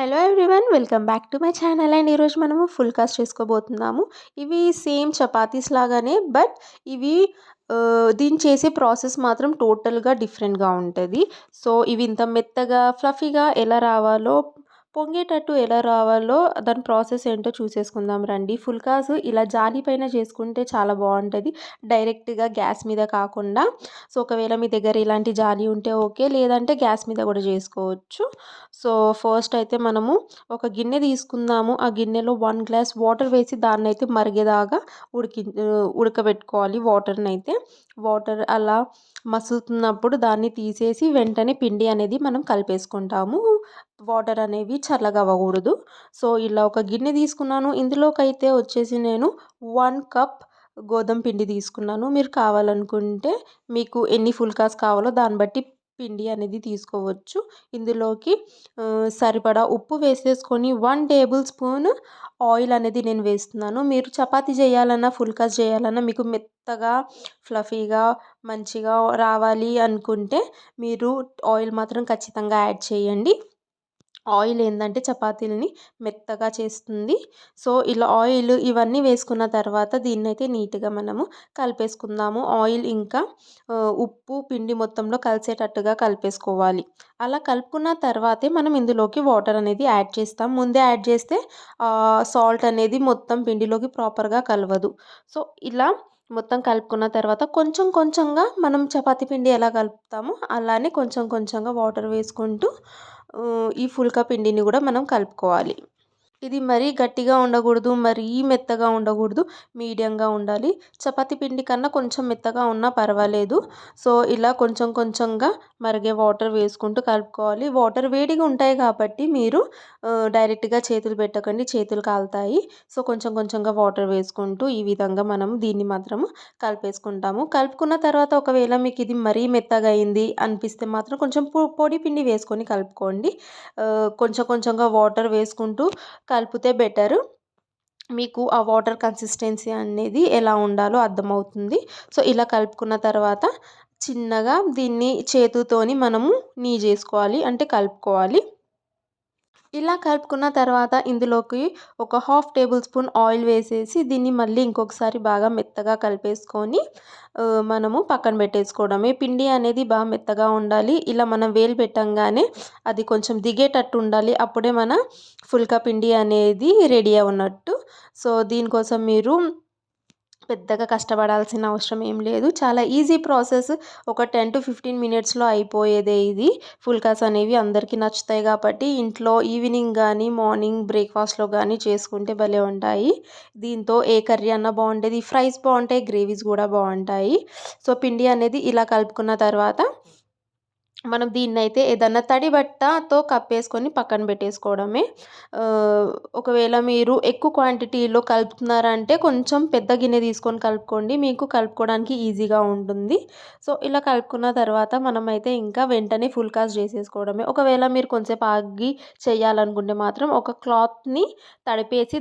Hello everyone welcome back to my channel. And ఈరోజు మనము full cost చేసుకోబోతున్నాము. ఇవి same chapatis లాగానే బట్ ఇవి దీన్ని చేసే ప్రాసెస్ మాత్రం టోటల్గా డిఫరెంట్గా ఉంటుంది. సో ఇవి ఇంత మెత్తగా ఫ్లఫీగా ఎలా రావాలో పొంగేటట్టు ఎలా రావాలో దాని ప్రాసెస్ ఏంటో చూసేసుకుందాం రండి. ఫుల్కాస్ ఇలా జాలి పైన చేసుకుంటే చాలా బాగుంటుంది. డైరెక్ట్గా గ్యాస్ మీద కాకుండా. సో ఒకవేళ మీ దగ్గర ఇలాంటి జాలి ఉంటే ఓకే. లేదంటే గ్యాస్ మీద కూడా చేసుకోవచ్చు. సో ఫస్ట్ అయితే మనము ఒక గిన్నె తీసుకుందాము. ఆ గిన్నెలో వన్ గ్లాస్ వాటర్ వేసి దాన్ని అయితే మరిగేదాగా ఉడికి ఉడకబెట్టుకోవాలి వాటర్ని అయితే వాటర్ అలా మసులుతున్నప్పుడు దాన్ని తీసేసి వెంటనే పిండి అనేది మనం కలిపేసుకుంటాము. వాటర్ అనేవి చల్లగా అవ్వకూడదు. సో ఇలా ఒక గిన్నె తీసుకున్నాను. ఇందులోకైతే వచ్చేసి నేను వన్ కప్ గోధుమ పిండి తీసుకున్నాను. మీరు కావాలనుకుంటే మీకు ఎన్ని ఫుల్కాస్ కావాలో దాన్ని బట్టి పిండి అనేది తీసుకోవచ్చు. ఇందులోకి సరిపడా ఉప్పు వేసేసుకొని వన్ టేబుల్ స్పూన్ ఆయిల్ అనేది నేను వేస్తున్నాను. మీరు చపాతీ చేయాలన్నా ఫుల్కాస్ చేయాలన్నా మీకు మెత్తగా ఫ్లఫీగా మంచిగా రావాలి అనుకుంటే మీరు ఆయిల్ మాత్రం ఖచ్చితంగా యాడ్ చేయండి. ఆయిల్ ఏంటంటే చపాతీలని మెత్తగా చేస్తుంది. సో ఇలా ఆయిల్ ఇవన్నీ వేసుకున్న తర్వాత దీన్ని అయితే నీట్గా మనము కలిపేసుకుందాము. ఆయిల్ ఇంకా ఉప్పు పిండి మొత్తంలో కలిసేటట్టుగా కలిపేసుకోవాలి. అలా కలుపుకున్న తర్వాతే మనం ఇందులోకి వాటర్ అనేది యాడ్ చేస్తాం. ముందే యాడ్ చేస్తే సాల్ట్ అనేది మొత్తం పిండిలోకి ప్రాపర్గా కలవదు. సో ఇలా మొత్తం కలుపుకున్న తర్వాత కొంచెం కొంచెంగా మనం చపాతీ పిండి ఎలా కలుపుతామో అలానే కొంచెం కొంచెంగా వాటర్ వేసుకుంటూ ఈ ఫుల్కా పిండిని కూడా మనం కలుపుకోవాలి. ఇది మరీ గట్టిగా ఉండకూడదు మరీ మెత్తగా ఉండకూడదు మీడియంగా ఉండాలి. చపాతి పిండి కన్నా కొంచెం మెత్తగా ఉన్నా పర్వాలేదు. సో ఇలా కొంచెం కొంచెంగా మరిగే వాటర్ వేసుకుంటూ కలుపుకోవాలి. వాటర్ వేడిగా ఉంటాయి కాబట్టి మీరు డైరెక్ట్గా చేతులు పెట్టకండి. చేతులు కాలుతాయి. సో కొంచెం కొంచెంగా వాటర్ వేసుకుంటూ ఈ విధంగా మనం దీన్ని మాత్రం కలిపేసుకుంటాము. కలుపుకున్న తర్వాత ఒకవేళ మీకు ఇది మరీ మెత్తగా అయింది అనిపిస్తే మాత్రం కొంచెం పొడి పిండి వేసుకొని కలుపుకోండి. కొంచెం కొంచెంగా వాటర్ వేసుకుంటూ కలిపితే బెటర్. మీకు ఆ వాటర్ కన్సిస్టెన్సీ అనేది ఎలా ఉండాలో అర్థమవుతుంది. సో ఇలా కలుపుకున్న తర్వాత చిన్నగా దీన్ని చేతితోని మనము నీ చేసుకోవాలి. అంటే కలుపుకోవాలి. ఇలా కలుపుకున్న తర్వాత ఇందులోకి ఒక హాఫ్ టేబుల్ స్పూన్ ఆయిల్ వేసేసి దీన్ని మళ్ళీ ఇంకొకసారి బాగా మెత్తగా కలిపేసుకొని మనము పక్కన పెట్టేసుకోవడమే. పిండి అనేది బాగా మెత్తగా ఉండాలి. ఇలా మనం వేలు పెట్టంగానే అది కొంచెం దిగేటట్టు ఉండాలి. అప్పుడే మన ఫుల్కా పిండి అనేది రెడీ ఉన్నట్టు. సో దీనికోసం మీరు పెద్దగా కష్టపడాల్సిన అవసరం ఏం లేదు. చాలా ఈజీ ప్రాసెస్ ఒక టెన్ టు ఫిఫ్టీన్ మినిట్స్లో అయిపోయేదే ఇది. ఫుల్కాస్ అనేవి అందరికీ నచ్చుతాయి కాబట్టి ఇంట్లో ఈవినింగ్ కానీ మార్నింగ్ బ్రేక్ఫాస్ట్లో కానీ చేసుకుంటే భలే ఉంటాయి. దీంతో ఏ కర్రీ అన్నా బాగుండేది. ఫ్రైస్ బాగుంటాయి గ్రేవీస్ కూడా బాగుంటాయి. సో పిండి అనేది ఇలా కలుపుకున్న తర్వాత మనం దీన్ని అయితే ఏదన్నా తడి బట్టతో కప్పేసుకొని పక్కన పెట్టేసుకోవడమే. ఒకవేళ మీరు ఎక్కువ క్వాంటిటీలో కలుపుతున్నారంటే కొంచెం పెద్ద గిన్నె తీసుకొని కలుపుకోండి. మీకు కలుపుకోవడానికి ఈజీగా ఉంటుంది. సో ఇలా కలుపుకున్న తర్వాత మనమైతే ఇంకా వెంటనే ఫుల్ కాస్ట్ చేసేసుకోవడమే. ఒకవేళ మీరు కొంచెంసేపు ఆగి చేయాలనుకుంటే మాత్రం ఒక క్లాత్ని తడిపేసి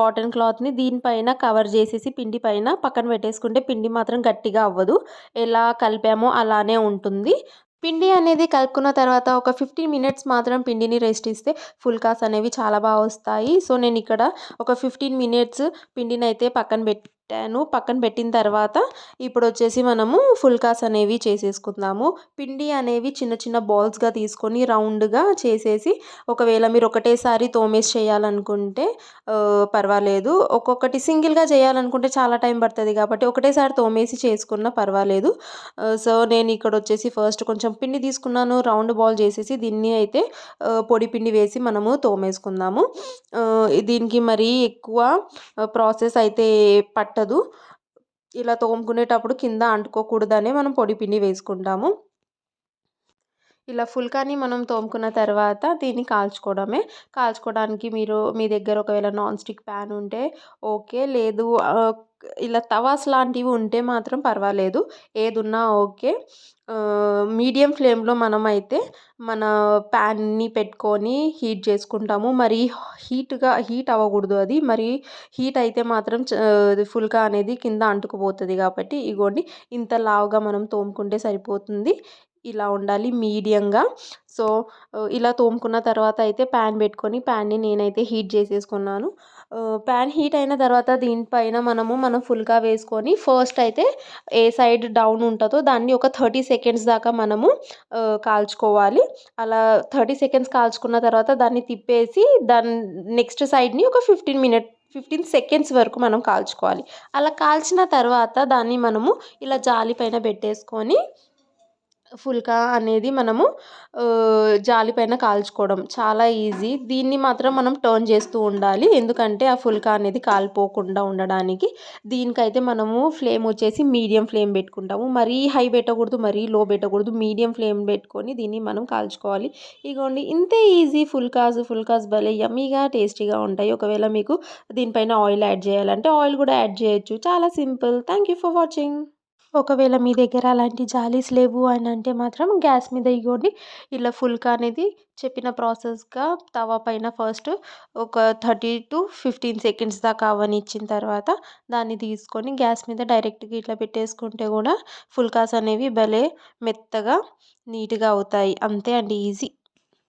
కాటన్ క్లాత్ని దీనిపైన కవర్ చేసేసి పిండి పైన పక్కన పెట్టేసుకుంటే పిండి మాత్రం గట్టిగా అవ్వదు. ఎలా కలిపామో అలానే ఉంటుంది. పిండి అనేది కలుపుకున్న తర్వాత ఒక ఫిఫ్టీన్ మినిట్స్ మాత్రం పిండిని రెస్ట్ ఇస్తే ఫుల్కాస్ అనేవి చాలా బాగా వస్తాయి. సో నేను ఇక్కడ ఒక ఫిఫ్టీన్ మినిట్స్ పిండిని అయితే పక్కన పెట్టాను. పక్కన పెట్టిన తర్వాత ఇప్పుడు వచ్చేసి మనము ఫుల్కాస్ అనేవి చేసేసుకుందాము. పిండి అనేవి చిన్న చిన్న బాల్స్గా తీసుకొని రౌండ్గా చేసేసి ఒకవేళ మీరు ఒకటేసారి తోమేసి చేయాలనుకుంటే పర్వాలేదు. ఒక్కొక్కటి సింగిల్గా చేయాలనుకుంటే చాలా టైం పడుతుంది కాబట్టి ఒకటేసారి తోమేసి చేసుకున్నా పర్వాలేదు. సో నేను ఇక్కడ వచ్చేసి ఫస్ట్ కొంచెం పిండి తీసుకున్నాను. రౌండ్ బాల్ చేసేసి దీన్ని అయితే పొడి పిండి వేసి మనము తోమేసుకుందాము. దీనికి మరీ ఎక్కువ ప్రాసెస్ అయితే పట్ట పట్టదు ఇలా తోముకునేటప్పుడు కింద అంటుకోకూడదనే మనం పొడి పిండి వేసుకుంటాము. ఇలా ఫుల్కాని మనం తోముకున్న తర్వాత దీన్ని కాల్చుకోవడమే. కాల్చుకోవడానికి మీరు మీ దగ్గర ఒకవేళ నాన్ స్టిక్ ప్యాన్ ఉంటే ఓకే. లేదు ఇలా తవాస్ లాంటివి ఉంటే మాత్రం పర్వాలేదు. ఏది ఉన్నా ఓకే మీడియం ఫ్లేమ్లో మనం అయితే మన ప్యాన్ని పెట్టుకొని హీట్ చేసుకుంటాము. మరి హీట్గా హీట్ అవ్వకూడదు అది. మరి హీట్ అయితే మాత్రం చ- ఫుల్కా అనేది కింద అంటుకుపోతుంది కాబట్టి ఇగోండి ఇంత లావుగా మనం తోముకుంటే సరిపోతుంది. ఇలా ఉండాలి మీడియంగా. సో ఇలా తోముకున్న తర్వాత అయితే ప్యాన్ పెట్టుకొని ప్యాన్ని నేనైతే హీట్ చేసేసుకున్నాను. ప్యాన్ హీట్ అయిన తర్వాత దీనిపైన మనము మనం ఫుల్గా వేసుకొని ఫస్ట్ అయితే ఏ సైడ్ డౌన్ ఉంటుందో దాన్ని ఒక థర్టీ సెకండ్స్ దాకా మనము కాల్చుకోవాలి. అలా థర్టీ సెకండ్స్ కాల్చుకున్న తర్వాత దాన్ని తిప్పేసి దాని నెక్స్ట్ సైడ్ని ఒక ఫిఫ్టీన్ మినిట్ ఫిఫ్టీన్ సెకండ్స్ వరకు మనం కాల్చుకోవాలి. అలా కాల్చిన తర్వాత దాన్ని మనము ఇలా జాలి పైన పెట్టేసుకొని ఫుల్కా అనేది మనము జాలి పైన కాల్చుకోవడం చాలా ఈజీ. దీన్ని మాత్రం మనం టర్న్ చేస్తూ ఉండాలి. ఎందుకంటే ఆ ఫుల్కా అనేది కాలిపోకుండా ఉండడానికి దీనికైతే మనము ఫ్లేమ్ వచ్చేసి మీడియం ఫ్లేమ్ పెట్టుకుంటాము. మరీ హై పెట్టకూడదు మరీ లో పెట్టకూడదు. మీడియం ఫ్లేమ్ పెట్టుకొని దీన్ని మనం కాల్చుకోవాలి. ఇగోండి ఇంతే ఈజీ. ఫుల్కాస్ ఫుల్కాస్ భలే యమ్మీగా టేస్టీగా ఉంటాయి. ఒకవేళ మీకు దీనిపైన ఆయిల్ యాడ్ చేయాలంటే ఆయిల్ కూడా యాడ్ చేయొచ్చు. చాలా simple. Thank you for watching. ఒకవేళ మీ దగ్గర అలాంటి జాలీస్ లేవు అని అంటే మాత్రం గ్యాస్ మీద ఇగోండి ఇలా ఫుల్కా అనేది చెప్పిన ప్రాసెస్గా తవా పైన ఫస్ట్ ఒక థర్టీ టు ఫిఫ్టీన్ సెకండ్స్ దాకా అవనిచ్చిన తర్వాత దాన్ని తీసుకొని గ్యాస్ మీద డైరెక్ట్గా ఇట్లా పెట్టేసుకుంటే కూడా ఫుల్కాస్ అనేవి భలే మెత్తగా నీట్గా అవుతాయి. అంతే అండి ఈజీ.